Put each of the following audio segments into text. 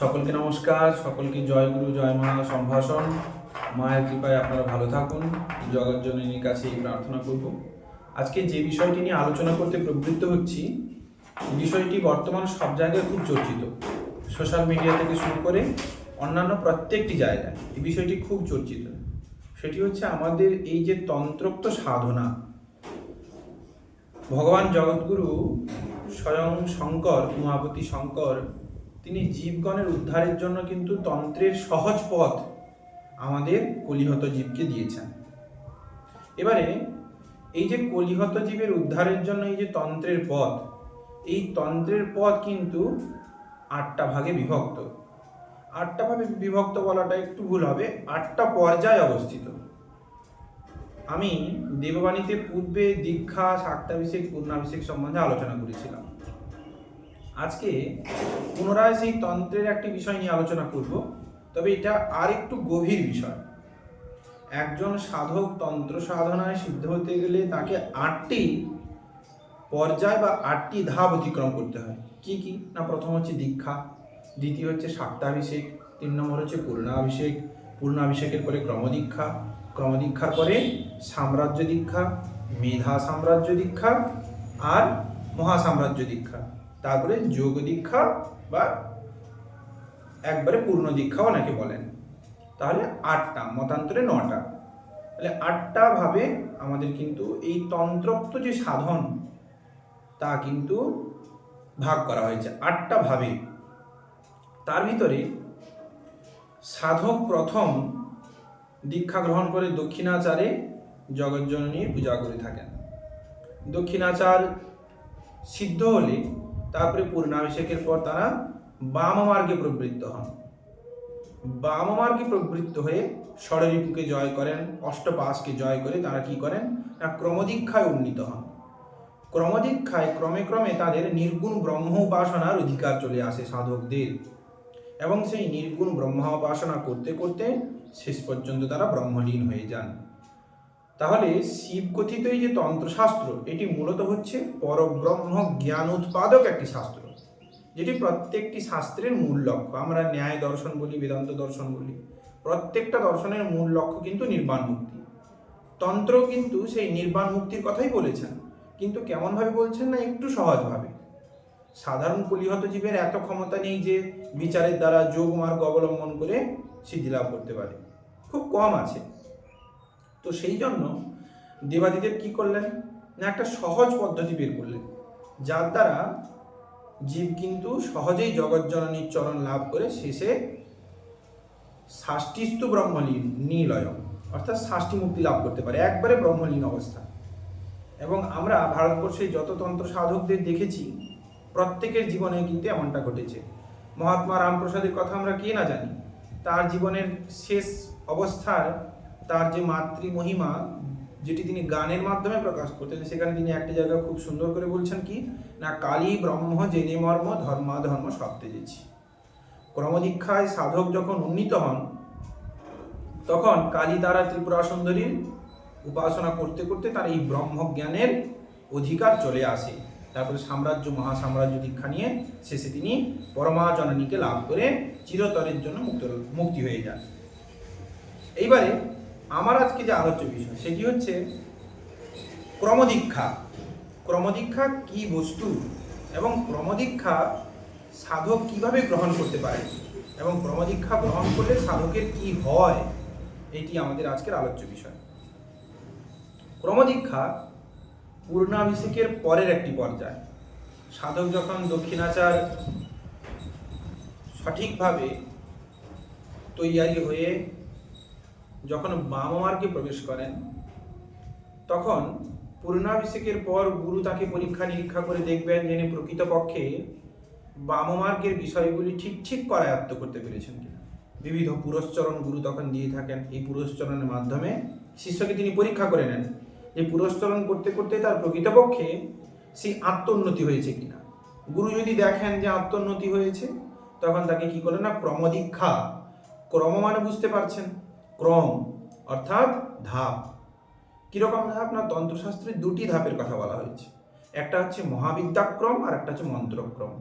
সকলকে নমস্কার, সকলকে জয় গুরু, জয় মা সম্ভাষণ। মায়ের কৃপায় আপনারা ভালো থাকুন। জগৎ জননীর কাছে এই প্রার্থনা করব। আজকে যে বিষয়টি নিয়ে আলোচনা করতে প্রবৃত্ত হচ্ছি, বিষয়টি বর্তমান সব জায়গায় খুব চর্চিত। সোশ্যাল মিডিয়া থেকে শুরু করে অন্যান্য প্রত্যেকটি জায়গায় এই বিষয়টি খুব চর্চিত। সেটি হচ্ছে আমাদের এই যে তন্ত্রোক্ত সাধনা। ভগবান জগৎগুরু স্বয়ং শঙ্কর, উমাপতি শঙ্কর তিনি জীবগণের উদ্ধারের জন্য কিন্তু তন্ত্রের সহজ পথ আমাদের কলিহত জীবকে দিয়েছেন। এবারে এই যে কলিহত জীবের উদ্ধারের জন্য এই যে তন্ত্রের পথ, এই তন্ত্রের পথ কিন্তু আটটা ভাগে বিভক্ত। আটটা ভাগে বিভক্ত বলাটা একটু ভুল হবে, আটটা পর্যায়ে অবস্থিত। আমি দেববাণীতে পূর্বে দীক্ষা শাক্তাভিষেক পূর্ণাভিষেক সম্বন্ধে আলোচনা করেছিলাম। আজকে পুনরায় সেই তন্ত্রের একটি বিষয় নিয়ে আলোচনা করব, তবে এটা আর একটু গভীর বিষয়। একজন সাধক তন্ত্র সাধনায় সিদ্ধ হতে গেলে তাকে আটটি পর্যায় বা আটটি ধাপ অতিক্রম করতে হয়। কি কি? না, প্রথম হচ্ছে দীক্ষা, দ্বিতীয় হচ্ছে শাক্তাভিষেক, তিন নম্বর হচ্ছে পূর্ণাভিষেক, পূর্ণাভিষেকের পরে ক্রমদীক্ষা, ক্রমদীক্ষার পরে সাম্রাজ্য দীক্ষা, মেধা সাম্রাজ্য দীক্ষা আর মহাসাম্রাজ্য দীক্ষা। তারপরে যোগ দীক্ষা বা একবারে পূর্ণ দীক্ষা অনেকে বলেন। তাহলে আটটা, মতান্তরে নটা। তাহলে আটটা ভাবে আমাদের কিন্তু এই তন্ত্রোক্ত যে সাধন, তা কিন্তু ভাগ করা হয়েছে। আটটা ভাবে। তার ভিতরে সাধক প্রথম দীক্ষা গ্রহণ করে দক্ষিণাচারে জগজ্জননীর পূজা করে থাকেন। দক্ষিণাচার সিদ্ধ হলে তারপরে পূর্ণাভিষেকের পর তারা বাম মার্গে প্রবৃত্ত হন। বাম মার্গে প্রবৃত্ত হয়ে ষড়রিপুকে জয় করেন, অষ্টপাশকে জয় করে তারা কি করেন? না, ক্রমদীক্ষায় উন্নীত হন। ক্রমদীক্ষায় ক্রমে ক্রমে তাদের নির্গুণ ব্রহ্ম উপাসনার অধিকার চলে আসে সাধকদের এবং সেই নির্গুণ ব্রহ্ম উপাসনা করতে করতে শেষ পর্যন্ত তারা ব্রহ্মলীন হয়ে যান। তাহলে শিবকথিত এই যে তন্ত্রশাস্ত্র, এটি মূলত হচ্ছে পরব্রহ্ম জ্ঞান উৎপাদক একটি শাস্ত্র, যেটি প্রত্যেকটি শাস্ত্রের মূল লক্ষ্য। আমরা ন্যায় দর্শন বলি, বেদান্ত দর্শন বলি, প্রত্যেকটা দর্শনের মূল লক্ষ্য কিন্তু নির্বাণ মুক্তি। তন্ত্র কিন্তু সেই নির্বাণ মুক্তির কথাই বলেছেন, কিন্তু কেমনভাবে বলছেন না, একটু সহজভাবে। সাধারণ কলিহত জীবের এত ক্ষমতা নেই যে বিচারের দ্বারা যোগ মার্গ অবলম্বন করে সিদ্ধি লাভ করতে পারে। খুব কম আছে। তো সেই জন্য দেবাদিদেব কি করলেন? না, একটা সহজ পদ্ধতি বের করলেন। যার দ্বারা জীব কিন্তু সহজেই জগজ্জননীর চরণ লাভ করে শেষে ষাষ্টিস্তু ব্রহ্মলীন নীলয়, অর্থাৎ ষাষ্টি মুক্তি লাভ করতে পারে, একবারে ব্রহ্মলীন অবস্থা। এবং আমরা ভারতবর্ষে যত তন্ত্র সাধকদের দেখেছি, প্রত্যেকের জীবনে কিন্তু এমনটা ঘটেছে। মহাত্মা রামপ্রসাদের কথা আমরা কে না জানি, তার জীবনের শেষ অবস্থার তার যে মাতৃ মহিমা যেটি তিনি গানের মাধ্যমে প্রকাশ করতেন, সেখানে তিনি একটি জায়গা খুব সুন্দর করে বলছেন কি, না কালী ব্রহ্ম জেনে মর্ম, ধর্মা ধর্ম সব তেজেছি। ক্রমদীক্ষায় সাধক যখন উন্নীত হন, তখন কালী তারা ত্রিপুরা সুন্দরীর উপাসনা করতে করতে তার এই ব্রহ্ম জ্ঞানের অধিকার চলে আসে। তারপরে সাম্রাজ্য, মহাসাম্রাজ্য দীক্ষা নিয়ে শেষে তিনি পরমা জননীকে লাভ করে চিরতরের জন্য মুক্ত, মুক্তি হয়ে যান। এইবারে আমার আজকে যে আলোচ্য বিষয়, সেটি হচ্ছে ক্রমদীক্ষা। ক্রমদীক্ষা কি বস্তু এবং ক্রমদীক্ষা সাধক কীভাবে গ্রহণ করতে পারে? এবং ক্রমদীক্ষা গ্রহণ করলে সাধকের কি হয়? এটি আমাদের আজকের আলোচ্য বিষয়। ক্রমদীক্ষা পূর্ণাভিষেকের পরের একটি পর্যায়। সাধক যখন দক্ষিণাচার সঠিকভাবে তৈয়ারি হয়ে যখন বাম মার্গে প্রবেশ করেন, তখন পূর্ণাভিষেকের পর গুরু তাকে পরীক্ষা নিরীক্ষা করে দেখবেন যিনি প্রকৃতপক্ষে বাম মার্গের বিষয়গুলি ঠিক ঠিক করায়ত্ত করতে পেরেছেন কিনা। বিবিধ পুরস্চরণ গুরু তখন দিয়ে থাকেন। এই পুরস্চরণের মাধ্যমে শিষ্যকে তিনি পরীক্ষা করে নেন যে পুরস্চরণ করতে করতে তার প্রকৃতপক্ষে সেই আত্মোন্নতি হয়েছে কিনা। গুরু যদি দেখেন যে আত্মোন্নতি হয়েছে, তখন তাকে কি করলেন না, ক্রমদীক্ষা ক্রম মানে বুঝতে পারছেন। ক্রম, অর্থাৎ ধাপ। কীরকম ধাপ? না, তন্ত্রশাস্ত্রে দুটি ধাপের কথা বলা হয়েছে। একটা হচ্ছে মহাবিদ্যাক্রম আর একটা হচ্ছে মন্ত্রক্রম।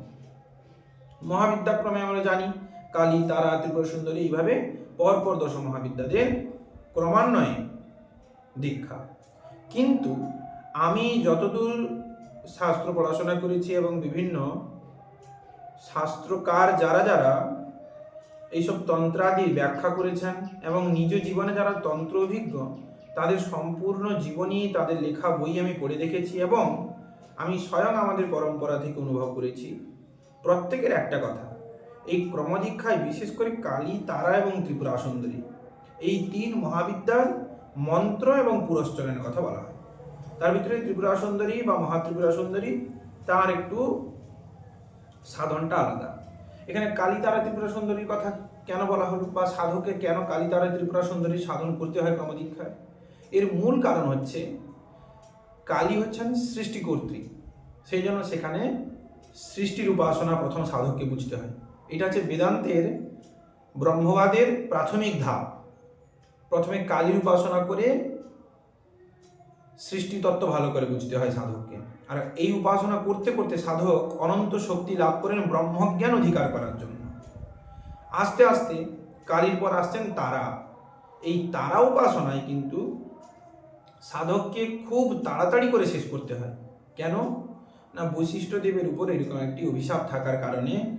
মহাবিদ্যাক্রমে আমরা জানি, কালী, তারা, ত্রিপুরা সুন্দরী, এইভাবে পরপর দশ মহাবিদ্যাদের ক্রমান্বয়ে দীক্ষা। কিন্তু আমি যতদূর শাস্ত্র পড়াশোনা করেছি এবং বিভিন্ন শাস্ত্রকার যারা যারা এইসব তন্ত্রাদি ব্যাখ্যা করেছেন এবং নিজ জীবনে যারা তন্ত্র অভিজ্ঞ, তাদের সম্পূর্ণ জীবনী তাদের লেখা বই আমি পড়ে দেখেছি এবং আমি স্বয়ং আমাদের পরম্পরা থেকে অনুভব করেছি। প্রত্যেকের একটা কথা, এই ক্রমদীক্ষায় বিশেষ করে কালী, তারা এবং ত্রিপুরা সুন্দরী, এই তিন মহাবিদ্যার মন্ত্র এবং পুরস্চরণের কথা বলা হয়। তার ভিতরে ত্রিপুরা সুন্দরী বা মহাত্রিপুরা সুন্দরী, তার একটু সাধনটা আলাদা। এখানে কালী তারা ত্রিপুরা সুন্দরীর কথা কেন বলা হলো? বা সাধকে কেন কালী তারা ত্রিপুরা সুন্দরী সাধন করতে হয় ক্রমদীক্ষায়? এর মূল কারণ হচ্ছে কালী হচ্ছেন সৃষ্টিকর্ত্রী সেই জন্য সেখানে সৃষ্টির উপাসনা প্রথম সাধককে বুঝতে হয়। এটা হচ্ছে বেদান্তের ব্রহ্মবাদের প্রাথমিক ধাপ। প্রথমে কালীর উপাসনা করে সৃষ্টি তত্ত্ব ভালো করে বুঝতে হয় সাধককে। আর এই উপাসনা করতে করতে সাধক অনন্ত শক্তি লাভ করেন ব্রহ্মজ্ঞান অধিকার করার জন্য। আস্তে আস্তে কালীর পর আসছেন তারা। এই তারা উপাসনায় কিন্তু সাধককে খুব তাড়াতাড়ি করে শেষ করতে হয়। কেন? না বৈশিষ্ট্য দেবের উপর এরকম একটি অভিশাপ থাকার কারণে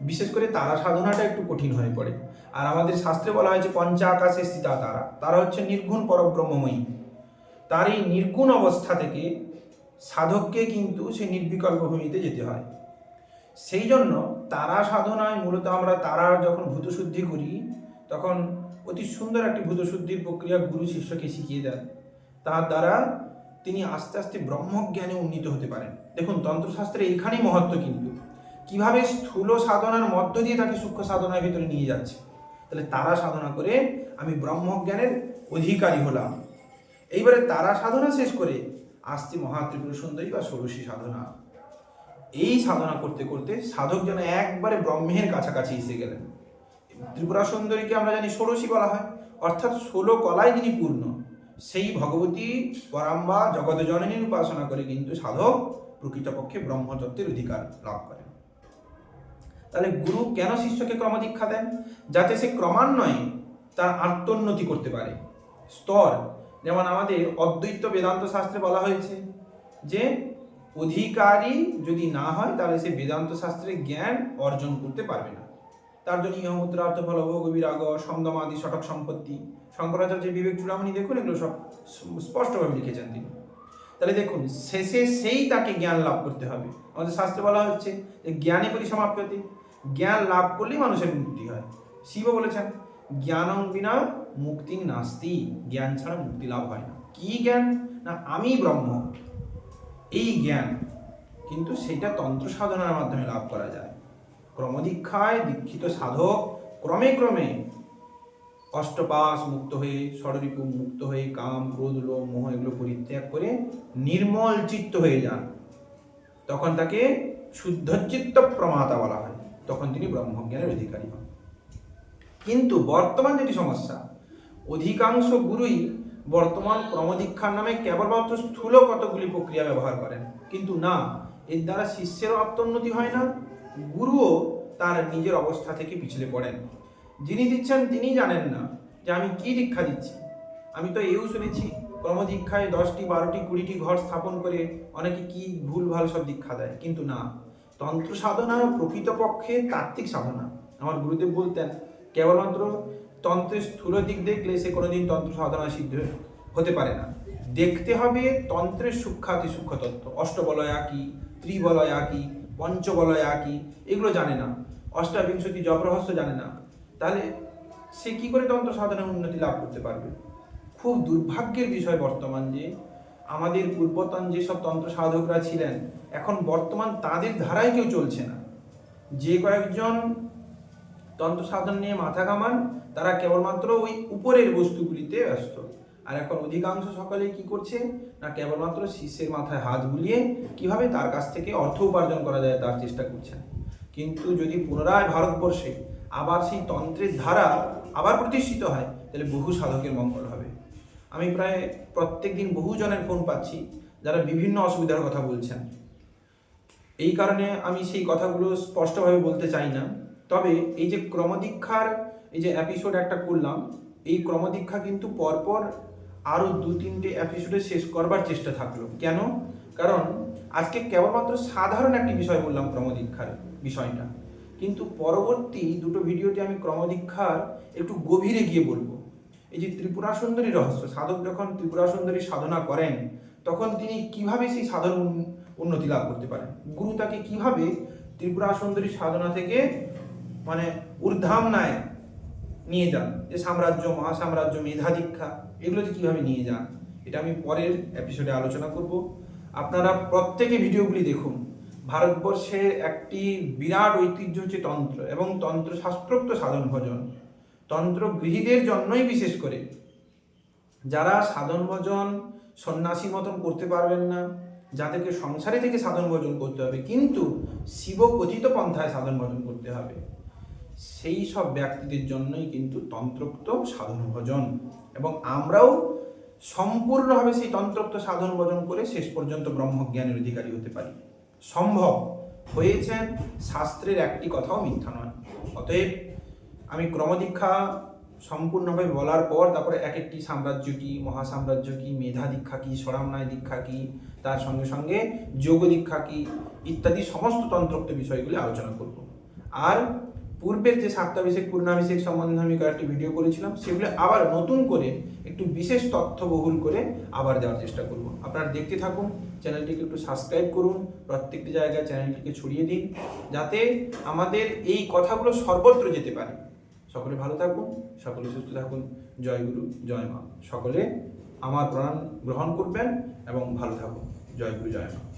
বিশেষ করে তারা সাধনাটা একটু কঠিন হয়ে পড়ে। আর আমাদের শাস্ত্রে বলা হয়েছে পঞ্চা আকাশে সীতা তারা। তারা হচ্ছে নির্গুণ পরব্রহ্মময়ী। তার এই নির্গুণ অবস্থা থেকে সাধককে কিন্তু সেই নির্বিকল্প ভূমিতে যেতে হয়। সেই জন্য তারা সাধনায় মূলত আমরা তারার যখন ভূতশুদ্ধি করি, তখন অতি সুন্দর একটি ভূতশুদ্ধির প্রক্রিয়া গুরু শিষ্যকে শিখিয়ে দেন। তার দ্বারা তিনি আস্তে আস্তে ব্রহ্মজ্ঞানে উন্নীত হতে পারেন। দেখুন, তন্ত্রশাস্ত্রে এখানেই মহত্ব কিন্তু। কীভাবে স্থূল সাধনার মধ্য দিয়ে তাকে সূক্ষ্ম সাধনার ভিতরে নিয়ে যাচ্ছে? তাহলে তারা সাধনা করে আমি ব্রহ্মজ্ঞানের অধিকারী হলাম। এইবারে তারা সাধনা শেষ করে আসছে মহাত্রিপুর সুন্দরী বা ষোড়শী সাধনা। এই সাধনা করতে করতে সাধক যেন একবারে ব্রহ্মের কাছাকাছি এসে গেলেন। ত্রিপুরা সুন্দরীকে আমরা জানি ষোড়শী বলা হয়। অর্থাৎ ষোলো কলায় যিনি পূর্ণ, সেই ভগবতী পরাম্বা জগত জননীর উপাসনা করে কিন্তু সাধক প্রকৃতপক্ষে ব্রহ্মতত্ত্বের অধিকার লাভ করেন। তাহলে গুরু কেন শিষ্যকে ক্রমদীক্ষা দেন? যাতে সে ক্রমান্বয়ে তার আত্মোন্নতি করতে পারে। স্তর যেমন আমাদের অদ্বৈত বেদান্ত শাস্ত্রে বলা হয়েছে যে অধিকারী যদি না হয়, তাহলে সে বেদান্ত শাস্ত্রে জ্ঞান অর্জন করতে পারবে না। তার জন্য ইহমূত্রার্থ ফল গভীরাগ সমদমাদি সটক সম্পত্তি। শঙ্করাচার্য বিবেক চূড়ামণি দেখুন, এগুলো সব স্পষ্টভাবে লিখেছেন তিনি। তাহলে দেখুন, শেষে সেই তাকে জ্ঞান লাভ করতে হবে। আমাদের শাস্ত্রে বলা হচ্ছে যে জ্ঞানে পরিসমাপ্যতে। জ্ঞান লাভ করলেই মানুষের মুক্তি হয়। শিব বলেছেন, জ্ঞানং বিনা মুক্তি নাস্তি, জ্ঞান ছাড়া মুক্তি লাভ হয় না। কি জ্ঞান? না, আমি ব্রহ্ম। এই জ্ঞান। কিন্তু সেটা তন্ত্র সাধনার মাধ্যমে লাভ করা যায়। ক্রমদীক্ষায় দীক্ষিত সাধক ক্রমে ক্রমে অষ্টপাস মুক্ত হয়ে, ষড়রিপু মুক্ত হয়ে, কাম, ক্রোধ, লোভ, মোহ এগুলো পরিত্যাগ করে নির্মল চিত্ত হয়ে যান। তখন তাকে শুদ্ধচিত্ত প্রমাতা বলা হয়। তখন তিনি ব্রহ্মজ্ঞানের অধিকারী হন। কিন্তু বর্তমান যেটি সমস্যা অধিকাংশ গুরুই বর্তমান ক্রমদীক্ষার নামে কেবলমাত্র স্থূল কতগুলি প্রক্রিয়া ব্যবহার করেন। কিন্তু না, এর দ্বারা শিষ্যেরও আত্মোন্নতি হয় না, গুরুও তার নিজের অবস্থা থেকে পিছলে পড়েন। যিনি দিচ্ছেন তিনি জানেন না যে আমি কি দীক্ষা দিচ্ছি। আমি তো এও শুনেছি, ক্রমদীক্ষায় দশটি, বারোটি, কুড়িটি ঘর স্থাপন করে অনেকে কি ভুল ভালো সব দীক্ষা দেয়। কিন্তু না তন্ত্র সাধনা প্রকৃতপক্ষে তাত্ত্বিক সাধনা। আমার গুরুদেব বলতেন, কেবলমাত্র তন্ত্রের স্থূল দিক দেখলে সে কোনোদিন তন্ত্র সাধনা সিদ্ধ হতে পারে না। দেখতে হবে তন্ত্রের সূক্ষাতি সূক্ষ্ম তত্ত্ব। অষ্টবলয়া কি, ত্রিবলয়া কি, পঞ্চবলয়া কি, এগুলো জানে না। অষ্টাবিংশতি জবরহস্য জানে না। তাহলে সে কি করে তন্ত্র সাধনার উন্নতি লাভ করতে পারবে? খুব দুর্ভাগ্যের বিষয় বর্তমান যে আমাদের পূর্বতন যেসব তন্ত্র সাধকরা ছিলেন, এখন বর্তমান তাদের ধারায় কেউ চলছে না। যে কয়েকজন তন্ত্র সাধন নিয়ে মাথা কামান তারা কেবলমাত্র ওই উপরের বস্তুগুলিতে ব্যস্ত। আর এখন অধিকাংশ সকলে কি করছে? না, কেবলমাত্র শিষ্যের মাথায় হাত বুলিয়ে কীভাবে তার কাছ থেকে অর্থ উপার্জন করা যায় তার চেষ্টা করছেন। কিন্তু যদি পুনরায় ভারতবর্ষে আবার সেই তন্ত্রের ধারা আবার প্রতিষ্ঠিত হয়, তাহলে বহু সাধকের মঙ্গল হবে। আমি প্রায় প্রত্যেক দিন বহু জনের ফোন পাচ্ছি, যারা বিভিন্ন অসুবিধার কথা বলছেন। এই কারণে আমি সেই কথাগুলো স্পষ্টভাবে বলতে চাই না। তবে এই যে ক্রমদীক্ষার এই যে এপিসোড একটা করলাম, এই ক্রমদীক্ষা কিন্তু পরপর আরও দু, তিনটে এপিসোডে শেষ করবার চেষ্টা থাকল। কেন? কারণ আজকে কেবলমাত্র সাধারণ একটি বিষয় বললাম ক্রমদীক্ষার বিষয়টা। কিন্তু পরবর্তী দুটো ভিডিওতে আমি ক্রমদীক্ষার একটু গভীরে গিয়ে বলব। এই যে ত্রিপুরা সুন্দরী রহস্য, সাধক যখন ত্রিপুরা সুন্দরী সাধনা করেন, তখন তিনি কীভাবে সেই সাধন উন্নতি লাভ করতে পারেন? গুরু তাকে কীভাবে ত্রিপুরা সুন্দরী সাধনা থেকে মানে ঊর্ধ্বামনায় নিয়ে যান। যে সাম্রাজ্য, মহাসাম্রাজ্য, মেধা দীক্ষা এগুলোতে কীভাবে নিয়ে যান, এটা আমি পরের এপিসোডে আলোচনা করব। আপনারা প্রত্যেকে ভিডিওগুলি দেখুন। ভারতবর্ষের একটি বিরাট ঐতিহ্য হচ্ছে তন্ত্র এবং তন্ত্র শাস্ত্রোক্ত সাধন ভজন। তন্ত্র গৃহীদের জন্যই বিশেষ করে। যারা সাধন ভজন সন্ন্যাসী মতন করতে পারবেন না, যাদেরকে সংসারে থেকে সাধন ভজন করতে হবে, কিন্তু শিব কথিত পন্থায় সাধন ভজন করতে হবে। সেই সব ব্যক্তিদের জন্যই কিন্তু তন্ত্রোক্ত সাধন ভজন। এবং আমরাও সম্পূর্ণভাবে সেই তন্ত্রোক্ত সাধন ভজন করে শেষ পর্যন্ত ব্রহ্মজ্ঞানের অধিকারী হতে পারি। সম্ভব হয়েছেন শাস্ত্রের একটি কথাও মিথ্যা নয়। অতএব আমি ক্রমদীক্ষা সম্পূর্ণভাবে বলার পর তারপরে এক একটি সাম্রাজ্য কি, মহাসাম্রাজ্য কি, মেধা দীক্ষা কি, সরামনায় দীক্ষা কি, তার সঙ্গে সঙ্গে যোগ দীক্ষা কি, ইত্যাদি সমস্ত তন্ত্রোক্ত বিষয়গুলি আলোচনা করব। আর পূর্বের যে সাপ্তাভিষেক পূর্ণাভিষেক সম্বন্ধে আমি কয়েকটি ভিডিও করেছিলাম, সেগুলো আবার নতুন করে একটু বিশেষ তথ্যবহুল করে আবার দেওয়ার চেষ্টা করব। আপনারা দেখতে থাকুন, চ্যানেলটিকে একটু সাবস্ক্রাইব করুন, প্রত্যেকটি জায়গায় চ্যানেলটিকে ছড়িয়ে দিন, যাতে আমাদের এই কথাগুলো সর্বত্র যেতে পারে। সকলে ভালো থাকুন, সকলে সুস্থ থাকুন। জয় গুরু, জয় মা। সকলে আমার প্রণাম গ্রহণ করবেন এবং ভালো থাকুন। জয় গুরু, জয় মা।